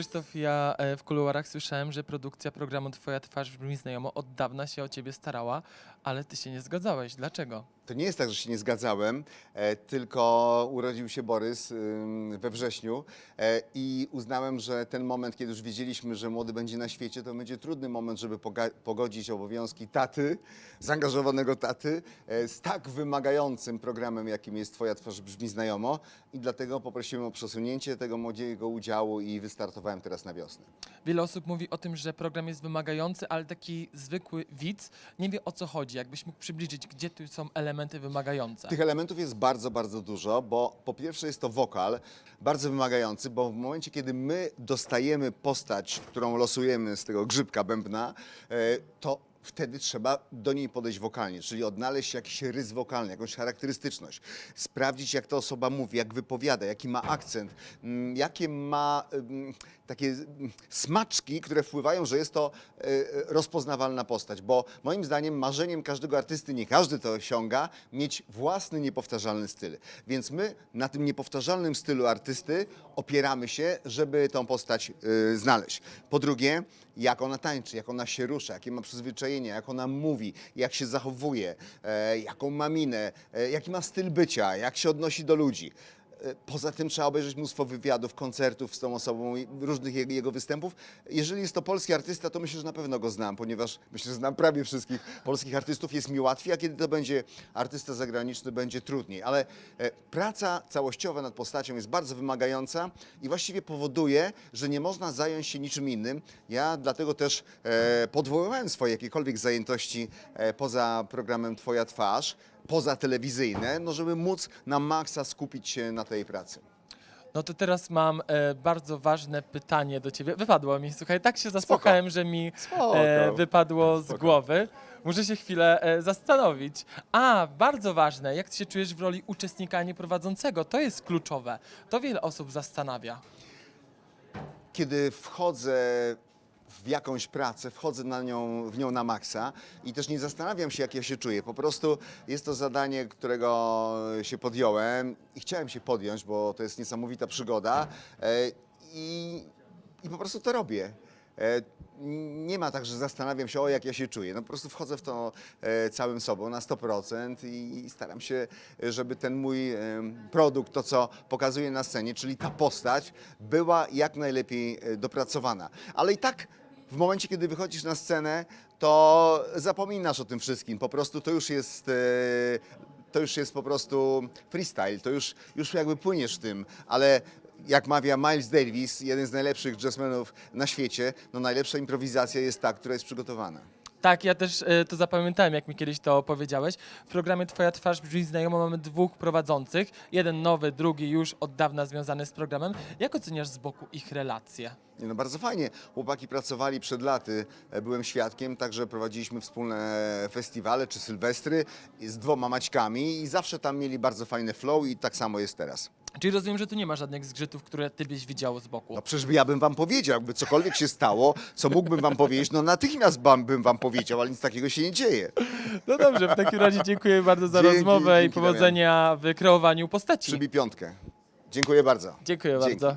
Krzysztof, ja e, w kuluarach słyszałem, że produkcja programu Twoja twarz brzmi znajomo od dawna się o ciebie starała, ale ty się nie zgadzałeś. Dlaczego? To nie jest tak, że się nie zgadzałem, e, tylko urodził się Borys we wrześniu e, i uznałem, że ten moment, kiedy już wiedzieliśmy, że młody będzie na świecie, to będzie trudny moment, żeby pogodzić obowiązki taty, zaangażowanego taty, e, z tak wymagającym programem, jakim jest Twoja twarz brzmi znajomo i dlatego poprosiłem o przesunięcie tego młodziego udziału i wystartowałem teraz na wiosnę. Wiele osób mówi o tym, że program jest wymagający, ale taki zwykły widz nie wie o co chodzi. Jakbyś mógł przybliżyć, gdzie tu są elementy wymagające. Tych elementów jest bardzo, bardzo dużo, bo po pierwsze jest to wokal, bardzo wymagający, bo w momencie, kiedy my dostajemy postać, którą losujemy z tego grzybka bębna, e, to wtedy trzeba do niej podejść wokalnie, czyli odnaleźć jakiś rys wokalny, jakąś charakterystyczność, sprawdzić jak ta osoba mówi, jak wypowiada, jaki ma akcent, mm, jakie ma mm, takie mm, smaczki, które wpływają, że jest to e, e, rozpoznawalna postać, bo moim zdaniem marzeniem każdego artysty, nie każdy to osiąga, mieć własny niepowtarzalny styl. Więc my na tym niepowtarzalnym stylu artysty opieramy się, żeby tą postać y, znaleźć. Po drugie, jak ona tańczy, jak ona się rusza, jakie ma przyzwyczajenie, jak ona mówi, jak się zachowuje, e, jaką ma minę, e, jaki ma styl bycia, jak się odnosi do ludzi. E, Poza tym trzeba obejrzeć mnóstwo wywiadów, koncertów z tą osobą różnych jego, występów. Jeżeli jest to polski artysta, to myślę, że na pewno go znam, ponieważ myślę, że znam prawie wszystkich polskich artystów. Jest mi łatwiej, a kiedy to będzie artysta zagraniczny, będzie trudniej. Ale e, praca całościowa nad postacią jest bardzo wymagająca i właściwie powoduje, że nie można zająć się niczym innym. Ja dlatego też e, podwoływałem swoje jakiekolwiek zajętości poza programem Twoja twarz, poza telewizyjne, no żeby móc na maksa skupić się na tej pracy. No to teraz mam e, bardzo ważne pytanie do ciebie. Wypadło mi, słuchaj, tak się zaspokałem, że mi Spoko. e, wypadło z Spoko. głowy. Muszę się chwilę e, zastanowić. A, bardzo ważne, jak ty się czujesz w roli uczestnika, a nie prowadzącego? To jest kluczowe. To wiele osób zastanawia. kiedy wchodzę w jakąś pracę, wchodzę na nią, w nią na maksa i też nie zastanawiam się, jak ja się czuję. Po prostu jest to zadanie, którego się podjąłem i chciałem się podjąć, bo to jest niesamowita przygoda e, i, i po prostu to robię. E, Nie ma tak, że zastanawiam się, o jak ja się czuję. No po prostu wchodzę w to e, całym sobą na 100% i, staram się, żeby ten mój produkt, to co pokazuję na scenie, czyli ta postać, była jak najlepiej e, dopracowana. Ale i tak w momencie, kiedy wychodzisz na scenę, to zapominasz o tym wszystkim. Po prostu to już jest. To już jest po prostu freestyle, to już, już jakby płyniesz w tym, ale jak mawia Miles Davis, jeden z najlepszych jazzmenów na świecie, no najlepsza improwizacja jest ta, która jest przygotowana. Tak, ja też e, to zapamiętałem, jak mi kiedyś to powiedziałeś. W programie Twoja twarz brzmi znajomo mamy dwóch prowadzących. Jeden nowy, drugi już od dawna związany z programem. Jak oceniasz z boku ich relacje? Nie, No bardzo fajnie. Chłopaki pracowali przed laty, e, byłem świadkiem, także prowadziliśmy wspólne festiwale czy sylwestry z dwoma maćkami i zawsze tam mieli bardzo fajny flow i tak samo jest teraz. Czyli rozumiem, że tu nie ma żadnych zgrzytów, które ty byś widział z boku. No przecież ja bym wam powiedział, jakby cokolwiek się stało, co mógłbym wam powiedzieć, no natychmiast bym, bym wam powiedział, ale nic takiego się nie dzieje. No dobrze, w takim razie dziękuję bardzo za Dzięki, rozmowę i dzięki, powodzenia w kreowaniu postaci. Przybij piątkę. Dziękuję bardzo. Dziękuję Dzięki. bardzo.